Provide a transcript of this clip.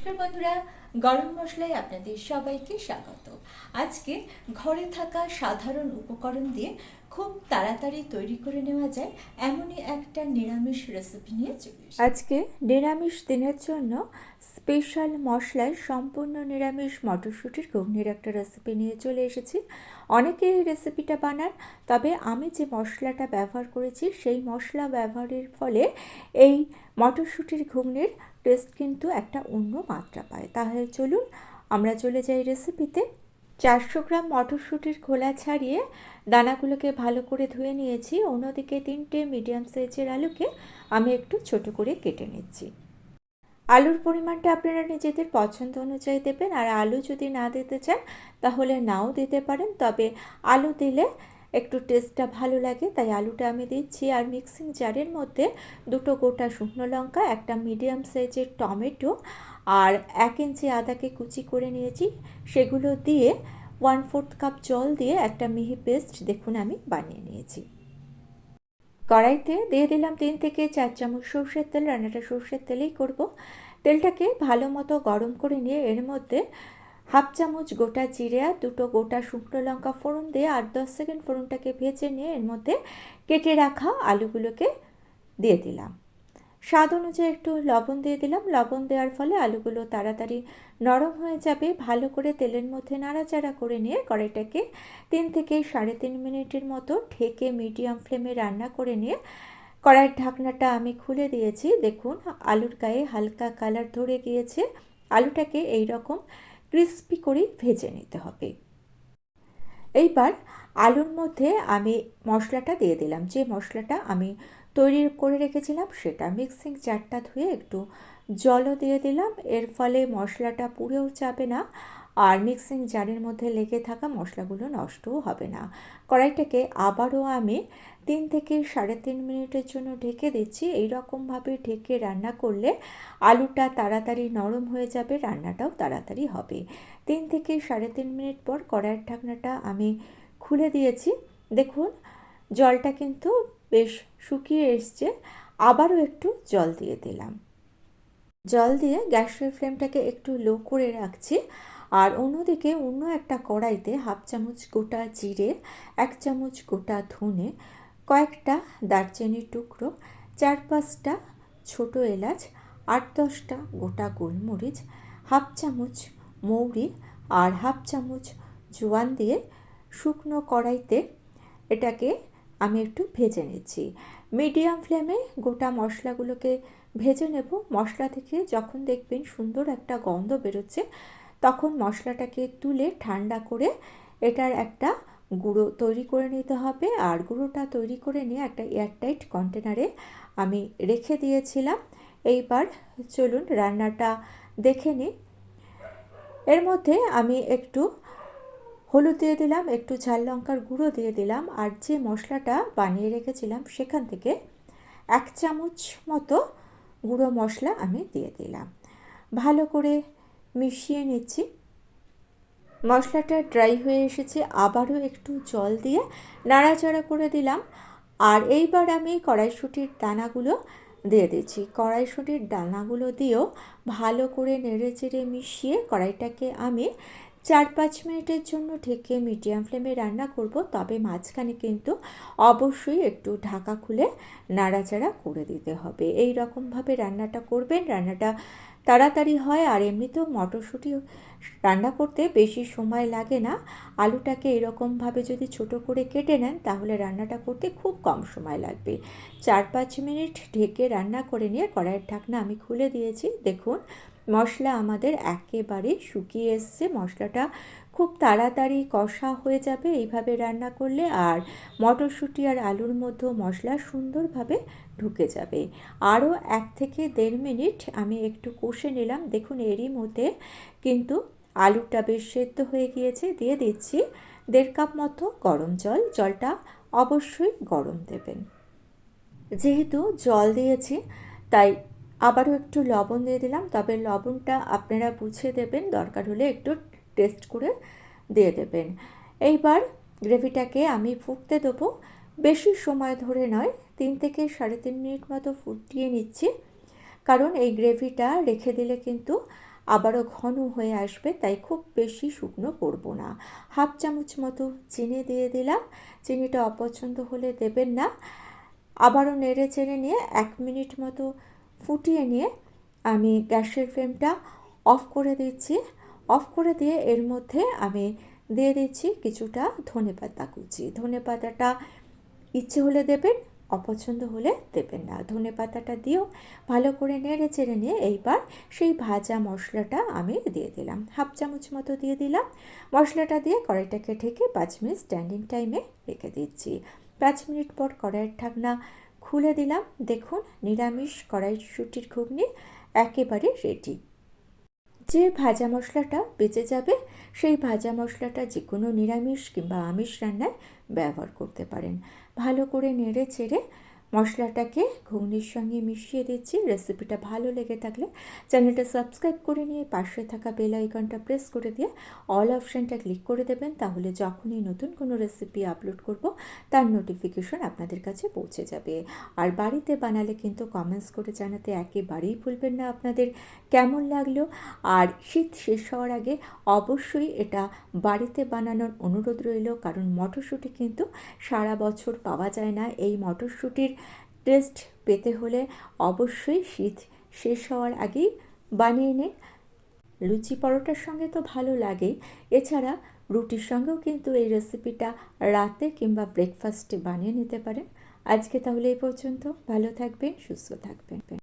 নমস্কার বন্ধুরা, গরম মশলায় আপনাদের সবাইকে স্বাগত। আজকে ঘরে থাকা সাধারণ উপকরণ দিয়ে খুব তাড়াতাড়ি তৈরি করে নেওয়া যায় এমনই একটা নিরামিষ রেসিপি নিয়ে চলে আজকে নিরামিষ দিনের জন্য স্পেশাল মশলায় সম্পূর্ণ নিরামিষ মটরশুঁটির ঘুগনির একটা রেসিপি নিয়ে চলে এসেছি। অনেকে এই রেসিপিটা বানান, তবে আমি যে মশলাটা ব্যবহার করেছি, সেই মশলা ব্যবহারের ফলে এই মটরশুঁটির ঘুগনির টেস্ট কিন্তু একটা অন্য মাত্রা পায়। তাহলে চলুন আমরা চলে যাই রেসিপিতে চারশো গ্রাম মটরশুঁটির খোলা ছাড়িয়ে দানাগুলোকে ভালো করে ধুয়ে নিয়েছি। অন্যদিকে তিনটে মিডিয়াম সাইজের আলুকে আমি একটু ছোট করে কেটে নিচ্ছি। আলুর পরিমাণটা আপনারা নিজেদের পছন্দ অনুযায়ী দেবেন, আর আলু যদি না দিতে চান তাহলে নাও দিতে পারেন, তবে আলু দিলে একটু টেস্টটা ভালো লাগে, তাই আলুটা আমি দিচ্ছি। আর মিক্সিং জারের মধ্যে দুটো গোটা শুকনো লঙ্কা, একটা মিডিয়াম সাইজের টমেটো, আর এক ইঞ্চি আদাকে কুচি করে নিয়েছি। সেগুলো দিয়ে ওয়ান ফোর্থ কাপ জল দিয়ে একটা মিহি পেস্ট দেখুন আমি বানিয়ে নিয়েছি। কড়াইতে দিয়ে দিলাম তিন থেকে চার চামচ সর্ষের তেল, রান্নাটা সর্ষের তেলেই করব। তেলটাকে ভালো মতো গরম করে নিয়ে এর মধ্যে হাফ চামচ গোটা জিরে দুটো গোটা শুকনো লঙ্কা ফোড়ন দিয়ে আট দশ সেকেন্ড ফোড়নটাকে ভেজে নিয়ে এর মধ্যে কেটে রাখা আলুগুলোকে দিয়ে দিলাম। স্বাদ অনুযায়ী একটু লবণ দিয়ে দিলাম। লবণ দেওয়ার ফলে আলুগুলো তাড়াতাড়ি নরম হয়ে যাবে। ভালো করে তেলের মধ্যে নাড়াচাড়া করে নিয়ে কড়াইটাকে তিন থেকে সাড়ে তিন মিনিটের মতো ঢেকে মিডিয়াম ফ্লেমে রান্না করে নিয়ে কড়াইয়ের ঢাকনাটা আমি খুলে দিয়েছি। দেখুন, আলুর গায়ে হালকা কালার ধরে গিয়েছে। আলুটাকে এই রকম ক্রিস্পি করেই ভেজে নিতে হবে। এইবার আলুর মধ্যে আমি মশলাটা দিয়ে দিলাম। যে মশলাটা আমি তৈরি করে রেখেছিলাম সেটা মিক্সিং জারটা ধুয়ে একটু জলও দিয়ে দিলাম। এর ফলে মশলাটা পুড়েও যাবে না। আর মিক্সিং জারের মধ্যে লেগে থাকা মশলাগুলো নষ্টও হবে না। কড়াইটাকে আবারও আমি তিন থেকে সাড়ে তিন মিনিটের জন্য ঢেকে দিচ্ছি। এই রকমভাবে ঢেকে রান্না করলে আলুটা তাড়াতাড়ি নরম হয়ে যাবে, রান্নাটাও তাড়াতাড়ি হবে। তিন থেকে সাড়ে তিন মিনিট পর কড়াইয়ের ঢাকনাটা আমি খুলে দিয়েছি। দেখুন, জলটা কিন্তু বেশ শুকিয়ে এসছে। আবারও একটু জল দিয়ে দিলাম। জল দিয়ে গ্যাসের ফ্লেমটাকে একটু লো করে রাখছি। আর অন্যদিকে অন্য একটা কড়াইতে হাফ চামচ গোটা জিরে, এক চামচ গোটা ধনে, কয়েকটা দারচিনির টুকরো, চার পাঁচটা ছোটো এলাচ, আট দশটা গোটা গোলমরিচ, হাফ চামচ মৌরি আর হাফ চামচ জোয়ান দিয়ে শুকনো কড়াইতে এটাকে আমি একটু ভেজে নিচ্ছি। মিডিয়াম ফ্লেমে গোটা মশলাগুলোকে ভেজে নেব। মশলা থেকে যখন দেখবেন সুন্দর একটা গন্ধ বেরোচ্ছে, তখন মশলাটাকে তুলে ঠান্ডা করে এটার একটা গুঁড়ো তৈরি করে নিতে হবে। আর গুঁড়োটা তৈরি করে নিয়ে একটা এয়ারটাইট কন্টেনারে আমি রেখে দিয়েছিলাম। এইবার চলুন রান্নাটা দেখে নিই। এর মধ্যে আমি একটু হলুদ দিয়ে দিলাম, একটু ঝাল লঙ্কার গুঁড়ো দিয়ে দিলাম, আর যে মশলাটা বানিয়ে রেখেছিলাম সেখান থেকে এক চামচ মতো গুঁড়ো মশলা আমি দিয়ে দিলাম। ভালো করে মিশিয়ে নিচ্ছি। মশলাটা ড্রাই হয়ে এসেছে, আবারও একটু জল দিয়ে নাড়াচাড়া করে দিলাম। আর এইবার আমি কড়াইশুটির দানাগুলো দিয়ে দিচ্ছি। কড়াইশুটির দানাগুলো দিয়েও ভালো করে নেড়ে চেড়ে মিশিয়ে কড়াইটাকে আমি চার পাঁচ মিনিটের জন্য ঢেকে মিডিয়াম ফ্লেমে রান্না করব, তবে মাঝখানে কিন্তু অবশ্যই একটু ঢাকা খুলে নাড়াচাড়া করে দিতে হবে। এই রকমভাবে রান্নাটা করবেন, রান্নাটা তাড়াতাড়ি হয় আর এমনিতেও মটরশুঁটি রান্না করতে বেশি সময় লাগে না। আলুটাকে এরকমভাবে যদি ছোট করে কেটে নেন, তাহলে রান্নাটা করতে খুব কম সময় লাগবে। চার পাঁচ মিনিট ঢেকে রান্না করে নিয়ে কড়াইয়ের ঢাকনা আমি খুলে দিয়েছি। দেখুন, মশলা আমাদের একেবারে শুকিয়ে এসছে। মশলাটা খুব তাড়াতাড়ি কষা হয়ে যাবে, এইভাবে রান্না করলে আর মটরশুঁটি আর আলুর মধ্যেও মশলা সুন্দরভাবে ঢুকে যাবে। আরও এক থেকে দেড় মিনিট আমি একটু কষে নিলাম। দেখুন, এরই মধ্যে কিন্তু আলুটা বেশ সেদ্ধ হয়ে গিয়েছে। দিয়ে দিচ্ছি দেড় কাপ মতো গরম জল। জলটা অবশ্যই গরম দেবেন। যেহেতু জল দিয়েছি, তাই আবারও একটু লবণ দিয়ে দিলাম। তবে লবণটা আপনারা বুঝে দেবেন, দরকার হলে একটু টেস্ট করে দিয়ে দেবেন। এইবার গ্রেভিটাকে আমি ফুটতে দেবো। বেশি সময় ধরে নয়, তিন থেকে সাড়ে তিন মিনিট মতো ফুটিয়ে নিচ্ছি। কারণ এই গ্রেভিটা রেখে দিলে কিন্তু আবারও ঘন হয়ে আসবে, তাই খুব বেশি শুকনো করব না। হাফ চামচ মতো চিনি দিয়ে দিলাম। চিনিটা অপছন্দ হলে দেবেন না। আবারও নেড়ে চেড়ে নিয়ে এক মিনিট মতো ফুটিয়ে নিয়ে আমি গ্যাসের ফ্লেমটা অফ করে দিচ্ছি। অফ করে দিয়ে এর মধ্যে আমি দিয়ে দিচ্ছি কিছুটা ধনে পাতা কুচি। ধনে পাতাটা ইচ্ছে হলে দেবেন, অপছন্দ হলে দেবেন না। ধনে পাতাটা দিয়েও ভালো করে নেড়ে চেড়ে নিয়ে এইবার সেই ভাজা মশলাটা আমি দিয়ে দিলাম। হাফ চামচ মতো দিয়ে দিলাম। মশলাটা দিয়ে কড়াইটাকে ঢেকে পাঁচ মিনিট স্ট্যান্ডিং টাইমে রেখে দিচ্ছি। পাঁচ মিনিট পর কড়াইয়ের ঢাকনা খুলে দিলাম। দেখুন, নিরামিষ কড়াইশুটির ঘুগনি একেবারে রেডি যে ভাজা মশলাটা বেঁচে যাবে, সেই ভাজা মশলাটা যে কোনো নিরামিষ কিংবা আমিষ রান্নায় ব্যবহার করতে পারেন। ভালো করে নেড়ে চেড়ে মশলাটাকে ঘুগনির সঙ্গে মিশিয়ে দিচ্ছি। রেসিপিটা ভালো লেগে থাকলে চ্যানেলটা সাবস্ক্রাইব করে নিয়ে পাশে থাকা বেল আইকনটা প্রেস করে দিয়ে অল অপশানটা ক্লিক করে দেবেন, তাহলে যখনই নতুন কোনো রেসিপি আপলোড করব, তার নোটিফিকেশন আপনাদের কাছে পৌঁছে যাবে। আর বাড়িতে বানালে কিন্তু কমেন্টস করে জানাতে একেবারেই ভুলবেন না আপনাদের, কেমন লাগল? আর শীত শেষ হওয়ার আগে অবশ্যই এটা বাড়িতে বানানোর অনুরোধ রইল, কারণ মটরশুঁটি কিন্তু সারা বছর পাওয়া যায় না। এই মটরশুঁটির টেস্ট পেতে হলে অবশ্যই শীত শেষ হওয়ার আগেই বানিয়ে নিন। লুচি পরোটার সঙ্গে তো ভালো লাগেই এছাড়া রুটির সঙ্গেও কিন্তু এই রেসিপিটা রাতে কিংবা ব্রেকফাস্টে বানিয়ে নিতে পারেন। আজকে তাহলে এই পর্যন্ত। ভালো থাকবেন, সুস্থ থাকবেন।